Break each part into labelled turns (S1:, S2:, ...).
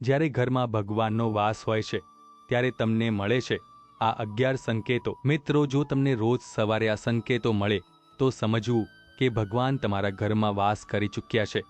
S1: જ્યારે ઘરમાં ભગવાનનો વાસ હોય છે, ત્યારે તમને મળે છે આ અગિયાર સંકેતો. મિત્રો, જો તમને રોજ સવારે આ સંકેતો મળે, તો સમજવું કે ભગવાન તમારા ઘરમાં વાસ કરી ચૂક્યા છે.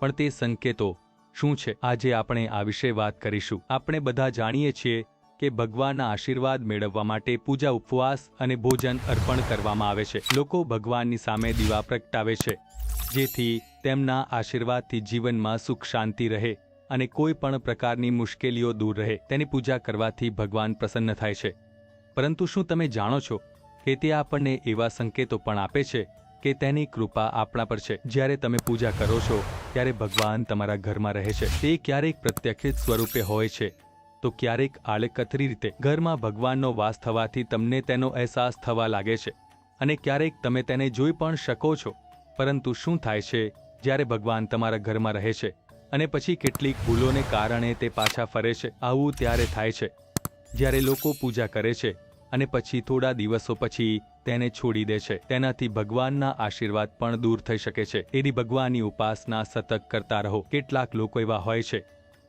S1: પણ તે સંકેતો શું છે? આજે આપણે આ વિશે વાત કરીશું. આપણે બધા જાણીએ છીએ કે ભગવાનના આશીર્વાદ મેળવવા માટે પૂજા, ઉપવાસ અને ભોજન અર્પણ કરવામાં આવે છે. લોકો ભગવાનની સામે દીવા પ્રગટાવે છે, જેથી તેમના આશીર્વાદથી જીવનમાં સુખ શાંતિ રહે. અને કોઈ પણ પ્રકારની મુશ્કેલીઓ દૂર રહે તેની પૂજા કરવાથી ભગવાન પ્રસન્ન થાય છે. પરંતુ શું તમે જાણો છો કે તે આપણને એવા સંકેતો પણ આપે છે કે તેની કૃપા આપણા પર છે? જ્યારે તમે પૂજા કરો છો, ત્યારે ભગવાન તમારા ઘરમાં રહે છે. તે ક્યારેક પ્રત્યક્ષિત સ્વરૂપે હોય છે. તો ક્યારેક આડકતરી રીતે ઘરમાં ભગવાનનો વાસ થવાથી તમને તેનો અહેસાસ થવા લાગે છે. અને ક્યારેક તમે તેને જોઈ પણ શકો છો. પરંતુ શું થાય છે જ્યારે ભગવાન તમારા ઘરમાં રહે છે? અને પછી કેટલીક ભૂલોને કારણે તે પાછા ફરે છે. આવું ત્યારે થાય છે. જ્યારે લોકો પૂજા કરે છે અને પછી થોડા દિવસો પછી તેને છોડી દે છે. તેનાથી ભગવાનના આશીર્વાદ પણ દૂર થઈ શકે છે. એની ભગવાનની ઉપાસના સતત કરતા રહો. કેટલાક લોકો એવા હોય છે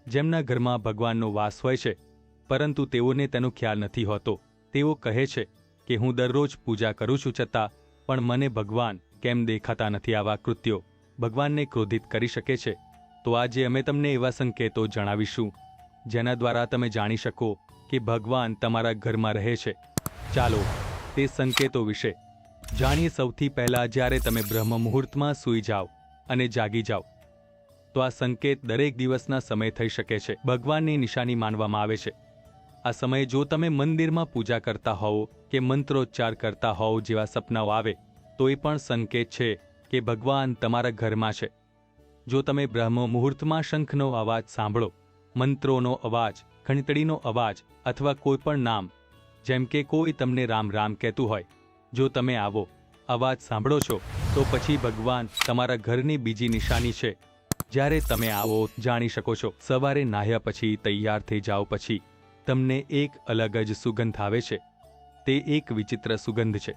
S1: જેમના ઘરમાં ભગવાનનો વાસ હોય છે, પરંતુ તેઓને તેનો ખ્યાલ નથી હોતો. તેઓ કહે છે કે, હું દરરોજ પૂજા કરું છું છતાં પણ મને ભગવાન કેમ દેખાતા નથી આવા કૃત્યો? ભગવાનને ક્રોધિત કરી શકે છે તો આજે અમે તમને એવા સંકેતો જણાવીશું, જેના દ્વારા તમે જાણી શકો કે ભગવાન તમારા ઘરમાં રહે છે. ચાલો, તે સંકેતો વિશે. જાણીએ સૌથી પહેલાં જ્યારે તમે બ્રહ્મ મુહૂર્તમાં સૂઈ જાઓ અને જાગી જાઓ, તો આ સંકેત દરેક દિવસના સમય થઈ શકે છે. ભગવાનની નિશાની માનવામાં આવે છે. આ સમયે જો તમે મંદિરમાં પૂજા કરતા હોવ કે મંત્રોચ્ચાર કરતા હોવ જેવા સપનાઓ આવે, તો એ પણ સંકેત છે કે ભગવાન તમારા ઘરમાં છે. જો તમે બ્રહ્મ મુહૂર્તમાં શંખનો અવાજ સાંભળો, મંત્રોનો અવાજ ઘંટડીનો અવાજ અથવા કોઈ પણ નામ, જેમ કે કોઈ તમને રામ રામ કહેતું હોય, જો તમે આવો, અવાજ સાંભળો છો, તો પછી ભગવાન તમારા ઘરની બીજી નિશાની છે. જ્યારે તમે આવો, જાણી શકો છો, સવારે નાહ્યા પછી તૈયાર થઈ જાઓ પછી, તમને એક અલગ જ સુગંધ આવે છે. તે એક વિચિત્ર સુગંધ છે,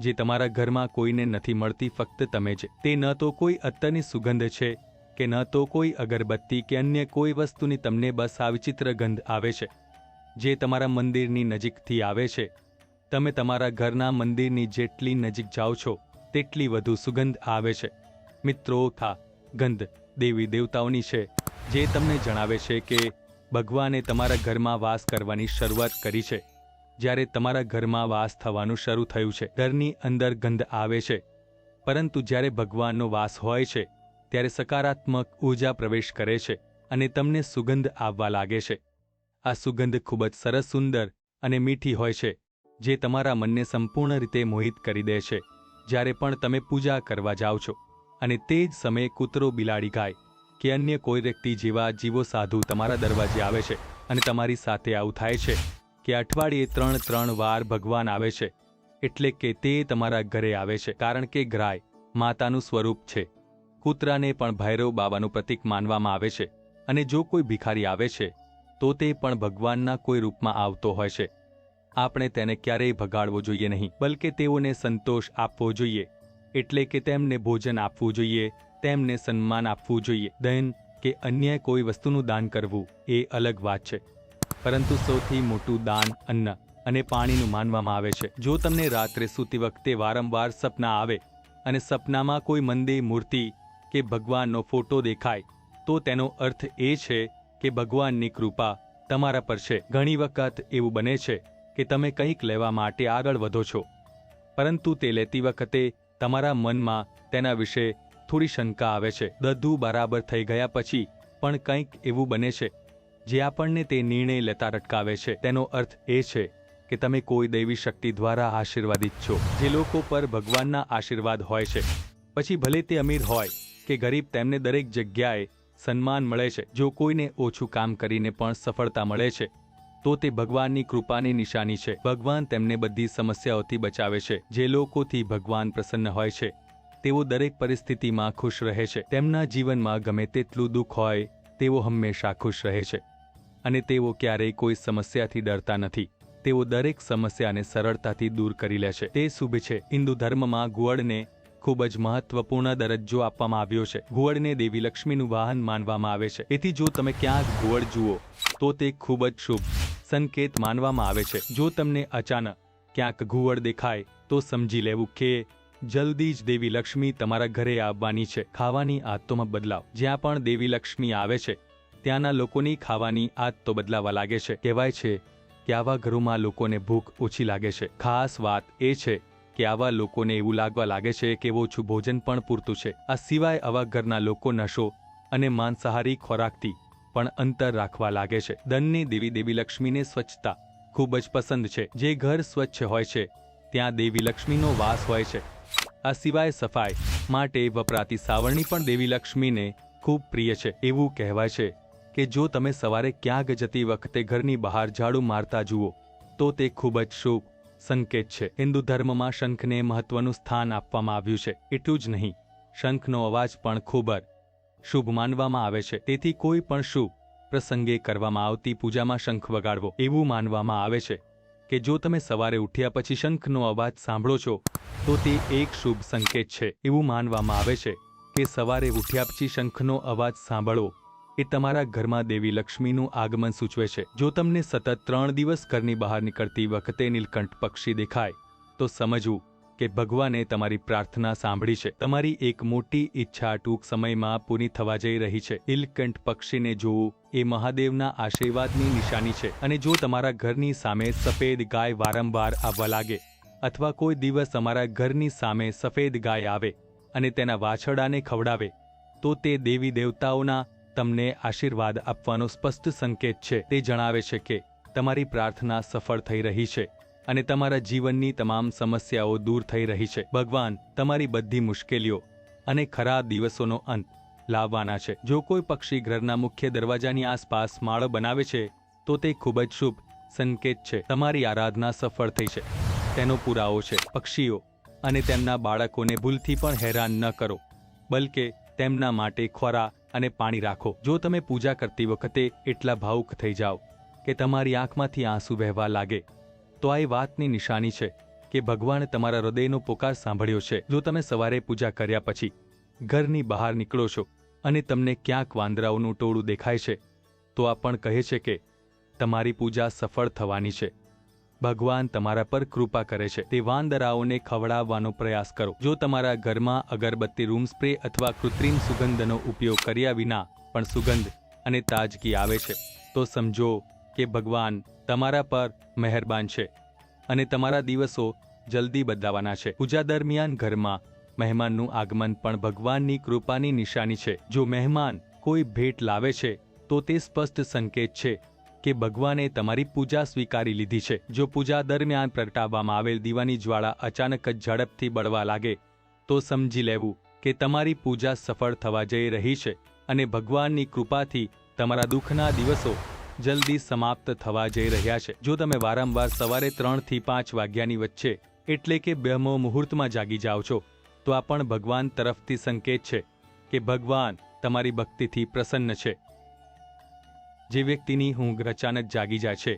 S1: જે તમારા ઘરમાં કોઈને નથી મળતી, ફક્ત તમે જ. તે ન તો કોઈ અત્તરની સુગંધ છે કે ન તો કોઈ અગરબત્તી કે અન્ય કોઈ વસ્તુની તમને બસ આ વિચિત્ર ગંધ આવે છે, જે તમારા મંદિરની નજીકથી આવે છે. તમે તમારા ઘરના મંદિરની જેટલી નજીક જાઓ છો, તેટલી વધુ સુગંધ આવે છે. મિત્રો, થા, ગંધ દેવી દેવતાઓની છે, જે તમને જણાવે છે કે ભગવાને તમારા ઘરમાં વાસ કરવાની શરૂઆત કરી છે. જ્યારે તમારા ઘરમાં વાસ થવાનું શરૂ થયું છે, ઘરની અંદર ગંધ આવે છે. પરંતુ જ્યારે ભગવાનનો વાસ હોય છે ત્યારે સકારાત્મક ઊર્જા પ્રવેશ કરે છે અને તમને સુગંધ આવવા લાગે છે. આ સુગંધ ખૂબ જ સરસ, સુંદર અને મીઠી હોય છે, જે તમારા મનને સંપૂર્ણ રીતે મોહિત કરી દે છે. જ્યારે પણ તમે પૂજા કરવા જાઓ છો અને તે જ સમયે કૂતરો બિલાડી ગાય કે અન્ય કોઈ વ્યક્તિ જેવા જીવો સાધુ તમારા દરવાજે આવે છે અને તમારી સાથે આવું થાય છે કે અઠવાડિયે ત્રણ ત્રણ વાર ભગવાન આવે છે, એટલે કે તે તમારા ઘરે આવે છે, કારણ કે ગ્રાય માતાનું સ્વરૂપ છે. કૂતરાને પણ ભૈરવ બાબાનું પ્રતીક માનવામાં આવે છે અને જો કોઈ ભિખારી આવે છે, તો તે પણ ભગવાનના કોઈ રૂપમાં આવતો હોય છે. આપણે તેને ક્યારેય ભગાડવો જોઈએ નહીં, બલકે તેઓને સંતોષ આપવો જોઈએ. એટલે કે તેમને ભોજન આપવું જોઈએ, તેમને સન્માન આપવું જોઈએ. દહેન કે અન્ય કોઈ વસ્તુનું દાન કરવું, એ અલગ વાત છે. પરંતુ સૌથી મોટું દાન અન્ન અને પાણીનું માનવામાં આવે છે. જો તમને રાત્રે સૂતી વખતે વારંવાર સપના આવે અને સપનામાં કોઈ મંદિર, મૂર્તિ કે ભગવાનનો ફોટો દેખાય, તો તેનો અર્થ એ છે કે ભગવાનની કૃપા તમારા પર છે. ઘણી વખત એવું બને છે કે તમે કંઈક લેવા માટે આગળ વધો છો, પરંતુ તે લેતી વખતે તમારા મનમાં તેના વિશે થોડી શંકા આવે છે. બધું બરાબર થઈ ગયા પછી પણ કંઈક એવું બને છે જે આપણને તે નિર્ણય લેતા અટકાવે છે. તેનો અર્થ એ છે કે તમે કોઈ દૈવી શક્તિ દ્વારા આશીર્વાદિત છો. જે લોકો પર ભગવાનના આશીર્વાદ હોય છે. પછી ભલે તે અમીર હોય કે ગરીબ તેમને દરેક જગ્યાએ સન્માન મળે છે. જો કોઈને ઓછું કામ કરીને પણ સફળતા મળે છે, તો તે ભગવાનની કૃપાની નિશાની છે. ભગવાન તેમને બધી સમસ્યાઓથી બચાવે છે. જે લોકોથી ભગવાન પ્રસન્ન હોય છે, તેઓ દરેક પરિસ્થિતિમાં ખુશ રહે છે. તેમના જીવનમાં ગમે તેટલું દુઃખ હોય, તેઓ હંમેશા ખુશ રહે છે. અને તેઓ ક્યારેય કોઈ સમસ્યાથી ડરતા નથી. તેઓ દરેક સમસ્યાને સરળતાથી દૂર કરી લે છે. તે શુભ છે. હિન્દુ ધર્મમાં ગુવળને ખૂબ જ મહત્વપૂર્ણ દરજ્જો આપવામાં આવ્યો છે. ઘુવડને દેવી લક્ષ્મીનું વાહન માનવામાં આવે છે. એથી જો તમે ક્યાંક ઘુવડ જુઓ, તો તે ખૂબ જ શુભ સંકેત માનવામાં આવે છે. જો તમને અચાનક ક્યાંક ઘુવડ દેખાય, તો સમજી લેવું કે જલ્દી જ દેવી લક્ષ્મી તમારા ઘરે આવવાની છે. ખાવાની આદતોમાં બદલાવ. જ્યાં પણ દેવી લક્ષ્મી આવે છે, ત્યાંના લોકોની ખાવાની આદતો બદલાવા લાગે છે. કહેવાય છે કે આવા ઘરોમાં લોકોને ભૂખ ઓછી લાગે છે. ખાસ વાત એ છે કે આવા લોકોને એવું લાગવા લાગે છે કે ઓછું ભોજન પણ પૂરતું છે. આ સિવાય આવા ઘરના લોકો નશો અને માંસાહારી ખોરાકથી પણ અંતર રાખવા લાગે છે. ધનની દેવી દેવી લક્ષ્મીને સ્વચ્છતા ખૂબ જ પસંદ છે. જે ઘર સ્વચ્છ હોય છે, ત્યાં દેવી લક્ષ્મીનો વાસ હોય છે. આ સિવાય સફાઈ માટે વપરાતી સાવરણી પણ દેવી લક્ષ્મીને ખૂબ પ્રિય છે. એવું કહેવાય છે કે જો તમે સવારે ક્યાંક જતી વખતે ઘરની બહાર ઝાડુ મારતા જુઓ, તો તે ખૂબ જ શુભ સંકેત છે. હિન્દુ ધર્મમાં શંખને મહત્વનું સ્થાન આપવામાં આવ્યું છે. એટલું જ નહીં, શંખનો અવાજ પણ ખૂબ જ શુભ માનવામાં આવે છે. તેથી કોઈ પણ શુભ પ્રસંગે કરવામાં આવતી પૂજામાં શંખ વગાડવો એવું માનવામાં આવે છે કે જો તમે સવારે ઉઠ્યા પછી શંખનો અવાજ સાંભળો છો, તો તે એક શુભ સંકેત છે. એવું માનવામાં આવે છે કે સવારે ઉઠ્યા પછી શંખનો અવાજ સાંભળવો એ તમારા ઘરમાં દેવી લક્ષ્મીનું આગમન સૂચવે છે. જો તમને સતત ત્રણ દિવસ ઘરની બહાર નીકળતી વખતે નીલકંઠ પક્ષી દેખાય, તો સમજવું કે ભગવાને તમારી પ્રાર્થના સાંભળી છે. તમારી એક મોટી ઈચ્છા ટૂંક સમયમાં પૂરી થવા જઈ રહી છે. નીલકંઠ પક્ષીને જોવું એ મહાદેવના આશીર્વાદની નિશાની છે. અને જો તમારા ઘરની સામે સફેદ ગાય વારંવાર આવવા લાગે, અથવા કોઈ દિવસ અમારા ઘરની સામે સફેદ ગાય આવે અને તેના વાછરડાને ખવડાવે, તો તે દેવી દેવતાઓના તમને આશીર્વાદ આપવાનો સ્પષ્ટ સંકેત છે. તે જણાવે છે કે, તમારી પ્રાર્થના સફળ થઈ રહી છે અને તમારા જીવનની તમામ સમસ્યાઓ દૂર થઈ રહી છે. ભગવાન, તમારી બધી મુશ્કેલીઓ અને ખરા દિવસોનો અંત લાવવાના છે. જો કોઈ પક્ષી ઘરના મુખ્ય દરવાજાની આસપાસ માળો બનાવે છે, તો તે ખૂબ જ શુભ સંકેત છે. તમારી આરાધના સફળ થઈ છે. તેનો પુરાવો છે. પક્ષીઓ અને તેમના બાળકોને ભૂલથી પણ હેરાન ન કરો, બલકે તેમના માટે ખોરા અને પાણી રાખો. જો તમે પૂજા કરતી વખતે એટલા ભાવુક થઈ જાઓ કે તમારી આંખમાંથી આંસુ વહેવા લાગે, તો આ એ વાતની નિશાની છે કે ભગવાન તમારા હૃદયનો પોકાર સાંભળ્યો છે. જો તમે સવારે પૂજા કર્યા પછી ઘરની બહાર નીકળો છો અને તમને ક્યાંક વાંદરાઓનું ટોળું દેખાય છે, તો આ પણ કહે છે કે તમારી પૂજા સફળ થવાની છે. ભગવાન તમારા પર કૃપા કરે છે. તે વાંદરાઓને ખવડાવવાનો પ્રયાસ કરો. જો તમારા ઘરમાં અગરબત્તી રૂમ સ્પ્રે અથવા કૃત્રિમ સુગંધનો ઉપયોગ કર્યા વિના પણ સુગંધ અને તાજગી આવે છે, તો સમજો કે ભગવાન તમારા પર મહેરબાન છે અને તમારા દિવસો જલ્દી બદલાવાના છે. પૂજા દરમિયાન ઘરમાં મહેમાનનું આગમન પણ ભગવાનની કૃપાની નિશાની છે. જો મહેમાન કોઈ ભેટ લાવે છે, તો તે સ્પષ્ટ સંકેત છે કે ભગવાને તમારી પૂજા સ્વીકારી લીધી છે. જો પૂજા દરમિયાન પ્રગટાવવામાં આવેલ દીવાની જ્વાળા અચાનક જ ઝડપથી બળવા લાગે, તો સમજી લેવું કે તમારી પૂજા સફળ થવા જઈ રહી છે અને ભગવાનની કૃપાથી તમારા દુઃખના દિવસો જલ્દી સમાપ્ત થવા જઈ રહ્યા છે. જો તમે વારંવાર સવારે ત્રણથી પાંચ વાગ્યાની વચ્ચે એટલે કે બ્રહ્મો મુહૂર્તમાં જાગી જાઓ છો, તો આ પણ ભગવાન તરફથી સંકેત છે કે ભગવાન તમારી ભક્તિથી પ્રસન્ન છે. જે વ્યક્તિની ઊંઘ અચાનક જાગી જાય છે.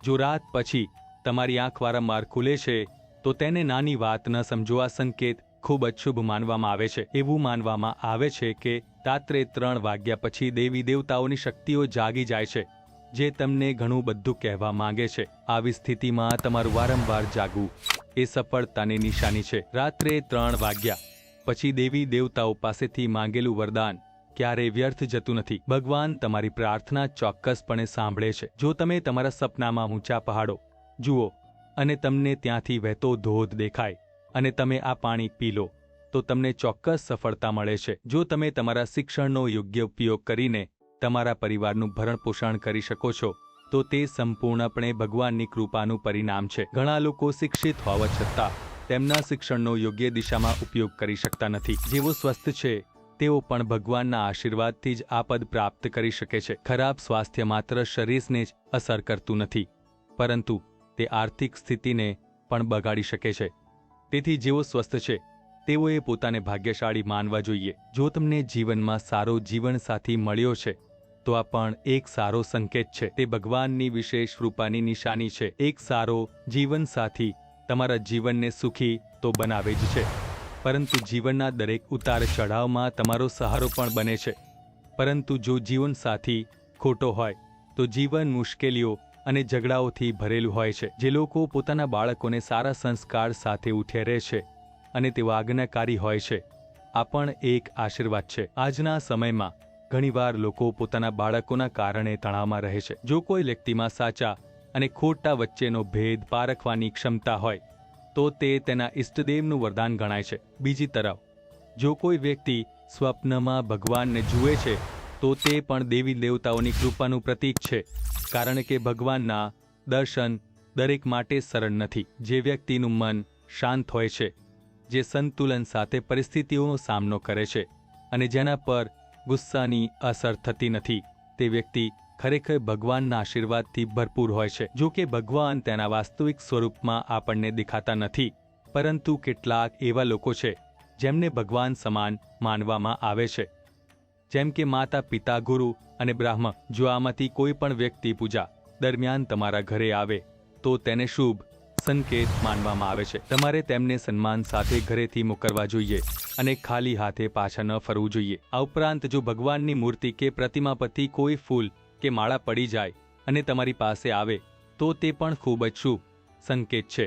S1: જો રાત પછી તમારી આંખ વારંવાર ખુલે છે, તો તેને નાની વાત ન સમજવા સંકેત ખૂબ જ શુભ માનવામાં આવે છે. એવું માનવામાં આવે છે કે રાત્રે ત્રણ વાગ્યા પછી દેવી દેવતાઓની શક્તિઓ જાગી જાય છે, જે તમને ઘણું બધું કહેવા માંગે છે. આવી સ્થિતિમાં તમારું વારંવાર જાગવું એ સફળતાની નિશાની છે. રાત્રે ત્રણ વાગ્યા પછી દેવી દેવતાઓ પાસેથી માંગેલું વરદાન ક્યારેય વ્યર્થ જતું નથી. ભગવાન તમારી પ્રાર્થના ચોક્કસપણે સાંભળે છે. જો તમે તમારા સપનામાં ઊંચા પહાડો જુઓ અને તમને ત્યાંથી વહેતો ધોધ દેખાય અને તમે આ પાણી પી લો, તો તમને ચોક્કસ સફળતા મળે છે. જો તમે તમારા શિક્ષણનો યોગ્ય ઉપયોગ કરીને તમારા પરિવારનું ભરણપોષણ કરી શકો છો, તો તે સંપૂર્ણપણે ભગવાનની કૃપાનું પરિણામ છે. ઘણા લોકો શિક્ષિત હોવા છતાં તેમના શિક્ષણનો યોગ્ય દિશામાં ઉપયોગ કરી શકતા નથી. જેવો સ્વસ્થ છે તેઓ પણ ભગવાનના આશીર્વાદથી જ આ પદ પ્રાપ્ત કરી શકે છે. ખરાબ સ્વાસ્થ્ય માત્ર શરીરને જ અસર કરતું નથી, પરંતુ તે આર્થિક સ્થિતિને પણ બગાડી શકે છે. તેથી જેઓ સ્વસ્થ છે, તેઓએ પોતાને ભાગ્યશાળી માનવા જોઈએ. જો તમને જીવનમાં સારો જીવનસાથી મળ્યો છે, તો આ પણ એક સારો સંકેત છે. તે ભગવાનની વિશેષ કૃપાની નિશાની છે. એક સારો જીવનસાથી તમારા જીવનને સુખી તો બનાવે જ છે. પરંતુ જીવનના દરેક ઉતાર ચઢાવમાં તમારો સહારો પણ બને છે. પરંતુ જો જીવનસાથી ખોટો હોય, તો જીવન મુશ્કેલીઓ અને ઝઘડાઓથી ભરેલું હોય છે. જે લોકો પોતાના બાળકોને સારા સંસ્કાર સાથે ઉઠેરે છે અને તેઓ આજ્ઞાકારી હોય છે, આ પણ એક આશીર્વાદ છે. આજના સમયમાં ઘણીવાર લોકો પોતાના બાળકોના કારણે તણાવમાં રહે છે. જો કોઈ વ્યક્તિમાં સાચા અને ખોટા વચ્ચેનો ભેદ પારખવાની ક્ષમતા હોય તો તે તેના ઇષ્ટદેવનું વરદાન ગણાય છે. બીજી તરફ, જો કોઈ વ્યક્તિ સ્વપ્નમાં ભગવાનને જુએ છે, તો તે પણ દેવી દેવતાઓની કૃપાનું પ્રતીક છે, કારણ કે ભગવાનના દર્શન દરેક માટે સરળ નથી. જે વ્યક્તિનું મન શાંત હોય છે, જે સંતુલન સાથે પરિસ્થિતિઓનો સામનો કરે છે અને જેના પર ગુસ્સાની અસર થતી નથી, તે વ્યક્તિ ખરેખર ભગવાનના આશીર્વાદથી ભરપૂર હોય છે. જો કે ભગવાન તેના વાસ્તવિક સ્વરૂપમાં આપણને દેખાતા નથી, પરંતુ કેટલાક એવા લોકો છે, જેમને ભગવાન સમાન માનવામાં આવે છે. જેમ કે માતા, પિતા, ગુરુ અને બ્રાહ્મ, જો આમાંથી કોઈ પણ વ્યક્તિ પૂજા દરમિયાન તમારા ઘરે આવે, તો તેને શુભ સંકેત માનવામાં આવે છે. તમારે તેમને સન્માન સાથે ઘરેથી મોકલવા જોઈએ અને ખાલી હાથે પાછા ન ફરવું જોઈએ. આ ઉપરાંત જો ભગવાનની મૂર્તિ કે પ્રતિમા પરથી કોઈ ફૂલ કે માળા પડી જાય અને તમારી પાસે આવે, તો તે પણ ખૂબ જ શુભ સંકેત છે.